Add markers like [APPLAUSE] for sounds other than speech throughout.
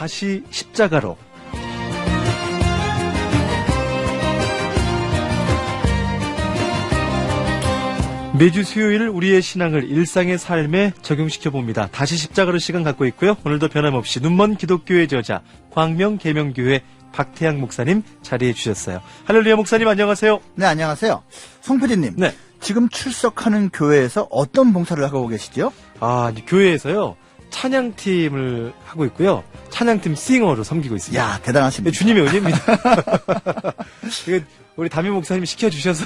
다시 십자가로. 매주 수요일 우리의 신앙을 일상의 삶에 적용시켜 봅니다. 다시 십자가로 시간 갖고 있고요. 오늘도 변함없이 눈먼 기독교의 저자 광명 계명교회 박태양 목사님 자리해 주셨어요. 할렐루야 목사님 안녕하세요. 네, 안녕하세요. 송PD님. 네. 지금 출석하는 교회에서 어떤 봉사를 하고 계시죠? 아, 교회에서요. 찬양팀을 하고 있고요. 찬양팀 싱어로 섬기고 있습니다. 야 대단하십니다. 네, 주님의 은혜입니다. [LAUGHS] 우리 담임 목사님 시켜주셔서.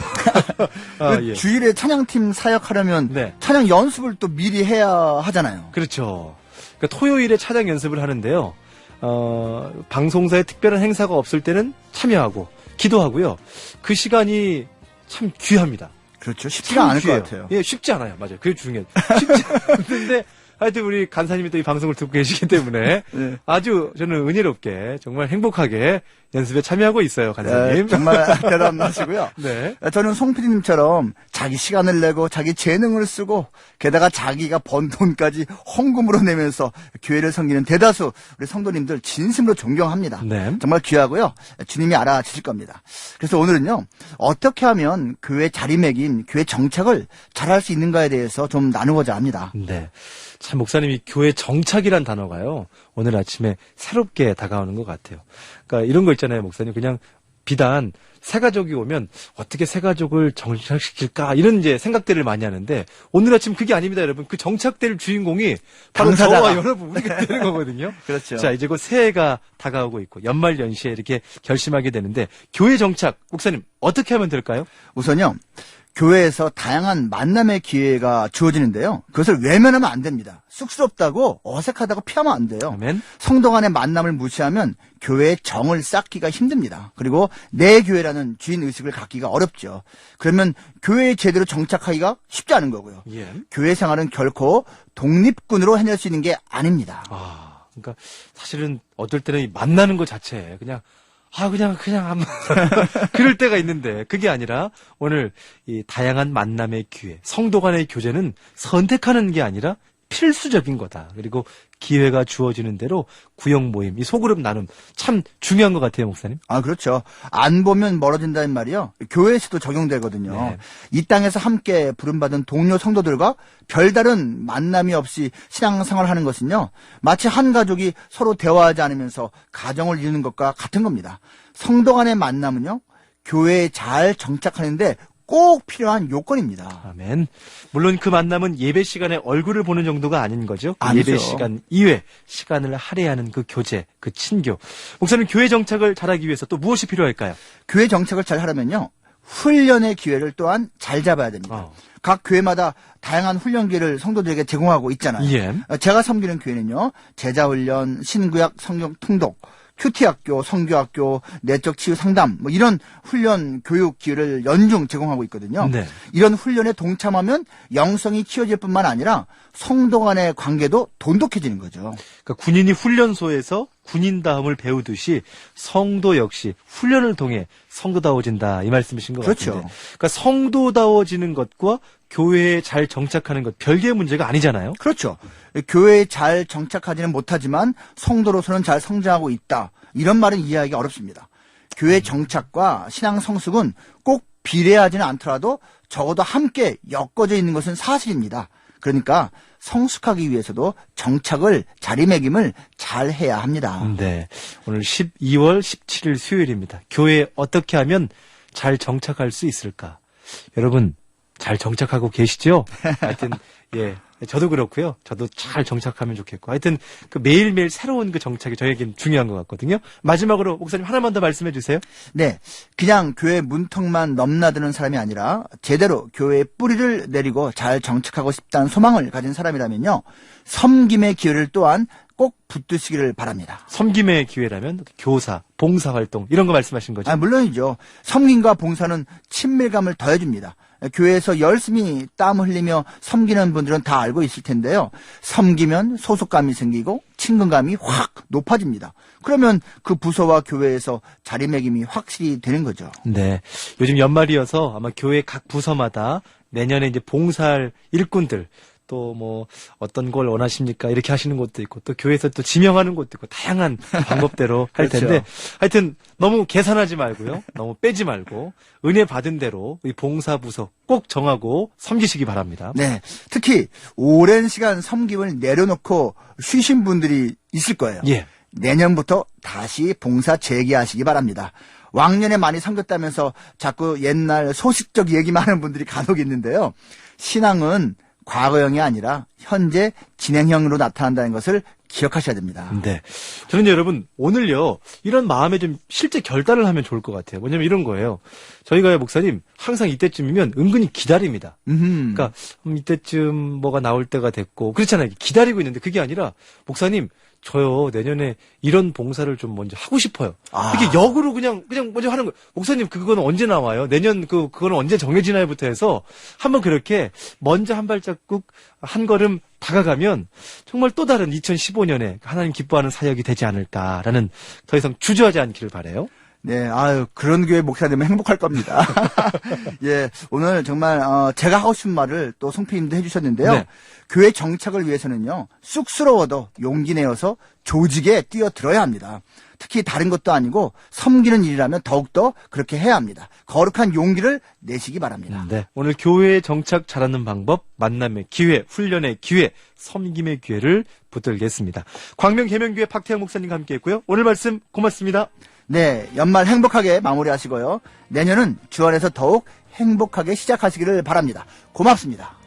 [LAUGHS] 아, 그 예. 주일에 찬양팀 사역하려면 네. 찬양 연습을 또 미리 해야 하잖아요. 그렇죠. 그러니까 토요일에 찬양 연습을 하는데요. 어, 방송사에 특별한 행사가 없을 때는 참여하고 기도하고요. 그 시간이 참 귀합니다. 그렇죠. 쉽지가 않을 귀해요. 것 같아요. 예, 쉽지 않아요. 맞아요. 그게 중요해요. 쉽지 [LAUGHS] 않은데 하여튼 우리 간사님이 또 이 방송을 듣고 계시기 때문에 [LAUGHS] 네. 아주 저는 은혜롭게 정말 행복하게 연습에 참여하고 있어요, 간사님. 네, 정말 [LAUGHS] 대단하시고요. 네. 저는 송PD님처럼 자기 시간을 내고 자기 재능을 쓰고 게다가 자기가 번 돈까지 헌금으로 내면서 교회를 섬기는 대다수 우리 성도님들 진심으로 존경합니다. 네. 정말 귀하고요. 주님이 알아주실 겁니다. 그래서 오늘은요. 어떻게 하면 교회 자리매김, 교회 정착을 잘할 수 있는가에 대해서 좀 나누고자 합니다. 네. 참 목사님이 교회 정착이란 단어가요. 오늘 아침에 새롭게 다가오는 것 같아요. 그러니까 이런 거 있잖아요, 목사님. 그냥 비단 새 가족이 오면 어떻게 새 가족을 정착시킬까 이런 이제 생각들을 많이 하는데 오늘 아침 그게 아닙니다, 여러분. 그 정착될 주인공이 바로. 저와 여러분 우리가 되는 거거든요. [LAUGHS] 그렇죠. 자, 이제 곧 새해가 다가오고 있고 연말 연시에 이렇게 결심하게 되는데 교회 정착 목사님 어떻게 하면 될까요? 우선요. 교회에서 다양한 만남의 기회가 주어지는데요. 그것을 외면하면 안 됩니다. 쑥스럽다고 어색하다고 피하면 안 돼요. 아멘. 성도 간의 만남을 무시하면 교회의 정을 쌓기가 힘듭니다. 그리고 내 교회라는 주인 의식을 갖기가 어렵죠. 그러면 교회에 제대로 정착하기가 쉽지 않은 거고요. 예. 교회 생활은 결코 독립군으로 해낼 수 있는 게 아닙니다. 아, 그러니까 사실은 어떨 때는 이 만나는 것 자체에 그냥 아 그냥 그냥 한번. [LAUGHS] 그럴 때가 있는데 그게 아니라 오늘 이 다양한 만남의 기회, 성도 간의 교제는 선택하는 게 아니라 필수적인 거다. 그리고 기회가 주어지는 대로 구역 모임, 이 소그룹 나눔 참 중요한 것 같아요, 목사님. 아, 그렇죠. 안 보면 멀어진다는 말이요. 교회에서도 적용되거든요. 네. 이 땅에서 함께 부름받은 동료 성도들과 별다른 만남이 없이 신앙생활을 하는 것은요. 마치 한 가족이 서로 대화하지 않으면서 가정을 이루는 것과 같은 겁니다. 성도 간의 만남은요. 교회에 잘 정착하는데 꼭 필요한 요건입니다. 아멘. 물론 그 만남은 예배 시간에 얼굴을 보는 정도가 아닌 거죠. 그 아니죠. 예배 시간 이외 시간을 할애하는 그 교제, 그 친교. 목사님 교회 정착을 잘하기 위해서 또 무엇이 필요할까요? 교회 정착을 잘 하려면요. 훈련의 기회를 또한 잘 잡아야 됩니다. 어. 각 교회마다 다양한 훈련 기회를 성도들에게 제공하고 있잖아요. 예. 어, 제가 섬기는 교회는요, 제자 훈련, 신구약 성경 통독, 큐티학교, 성교학교, 내적 치유 상담, 뭐 이런 훈련 교육 기회를 연중 제공하고 있거든요. 네. 이런 훈련에 동참하면 영성이 키워질 뿐만 아니라 성도 간의 관계도 돈독해지는 거죠. 그러니까 군인이 훈련소에서 군인다움을 배우듯이 성도 역시 훈련을 통해 성도다워진다 이 말씀이신 것 그렇죠. 같은데. 그러니까 성도다워지는 것과 교회에 잘 정착하는 것 별개의 문제가 아니잖아요. 그렇죠. 교회에 잘 정착하지는 못하지만 성도로서는 잘 성장하고 있다. 이런 말은 이해하기 어렵습니다. 교회 정착과 신앙 성숙은 꼭 비례하지는 않더라도 적어도 함께 엮어져 있는 것은 사실입니다. 그러니까 성숙하기 위해서도 정착을 자리매김을 잘 해야 합니다. 네. 오늘 12월 17일 수요일입니다. 교회에 어떻게 하면 잘 정착할 수 있을까? 여러분, 잘 정착하고 계시죠? 하여튼, [LAUGHS] 예. 저도 그렇고요. 저도 잘 정착하면 좋겠고. 하여튼, 그 매일매일 새로운 그 정착이 저에겐 중요한 것 같거든요. 마지막으로 목사님 하나만 더 말씀해 주세요. 네. 그냥 교회 문턱만 넘나드는 사람이 아니라 제대로 교회의 뿌리를 내리고 잘 정착하고 싶다는 소망을 가진 사람이라면요. 섬김의 기회를 또한 꼭 붙드시기를 바랍니다. 섬김의 기회라면 교사, 봉사 활동, 이런 거 말씀하신 거죠? 아, 물론이죠. 섬김과 봉사는 친밀감을 더해줍니다. 교회에서 열심히 땀 흘리며 섬기는 분들은 다 알고 있을 텐데요. 섬기면 소속감이 생기고 친근감이 확 높아집니다. 그러면 그 부서와 교회에서 자리매김이 확실히 되는 거죠. 네. 요즘 연말이어서 아마 교회 각 부서마다 내년에 이제 봉사할 일꾼들 또 뭐 어떤 걸 원하십니까? 이렇게 하시는 곳도 있고 또 교회에서 또 지명하는 곳도 있고 다양한 [LAUGHS] 방법대로 할 그렇죠. 텐데 하여튼 너무 계산하지 말고요. 너무 빼지 말고 은혜 받은 대로 이 봉사 부서 꼭 정하고 섬기시기 바랍니다. 네. 특히 오랜 시간 섬김을 내려놓고 쉬신 분들이 있을 거예요. 예. 내년부터 다시 봉사 재개하시기 바랍니다. 왕년에 많이 섬겼다면서 자꾸 옛날 소식적 얘기만 하는 분들이 간혹 있는데요. 신앙은 과거형이 아니라 현재 진행형으로 나타난다는 것을 기억하셔야 됩니다. 네. 저는 여러분, 오늘요, 이런 마음에 좀 실제 결단을 하면 좋을 것 같아요. 뭐냐면 이런 거예요. 저희가 목사님, 항상 이때쯤이면 은근히 기다립니다. 음흠. 그러니까, 음, 이때쯤 뭐가 나올 때가 됐고, 그렇잖아요. 기다리고 있는데 그게 아니라, 목사님, 저요, 내년에 이런 봉사를 좀 먼저 하고 싶어요. 아. 이렇게 역으로 그냥, 그냥 먼저 하는 거예요. 목사님, 그거는 언제 나와요? 내년 그, 그거는 언제 정해지나요부터 해서 한번 그렇게 먼저 한 발자국, 한 걸음 다가가면 정말 또 다른 2015년에 하나님 기뻐하는 사역이 되지 않을까라는 더 이상 주저하지 않기를 바래요. 네, 아유, 그런 교회 목사 되면 행복할 겁니다. [LAUGHS] 예, 오늘 정말, 어, 제가 하고 싶은 말을 또 송피님도 해주셨는데요. 네. 교회 정착을 위해서는요, 쑥스러워도 용기 내어서 조직에 뛰어들어야 합니다. 특히 다른 것도 아니고 섬기는 일이라면 더욱더 그렇게 해야 합니다. 거룩한 용기를 내시기 바랍니다. 네. 오늘 교회에 정착 잘하는 방법, 만남의 기회, 훈련의 기회, 섬김의 기회를 붙들겠습니다. 광명 계명교회 박태영 목사님과 함께 했고요. 오늘 말씀 고맙습니다. 네, 연말 행복하게 마무리하시고요. 내년은 주 안에서 더욱 행복하게 시작하시기를 바랍니다. 고맙습니다.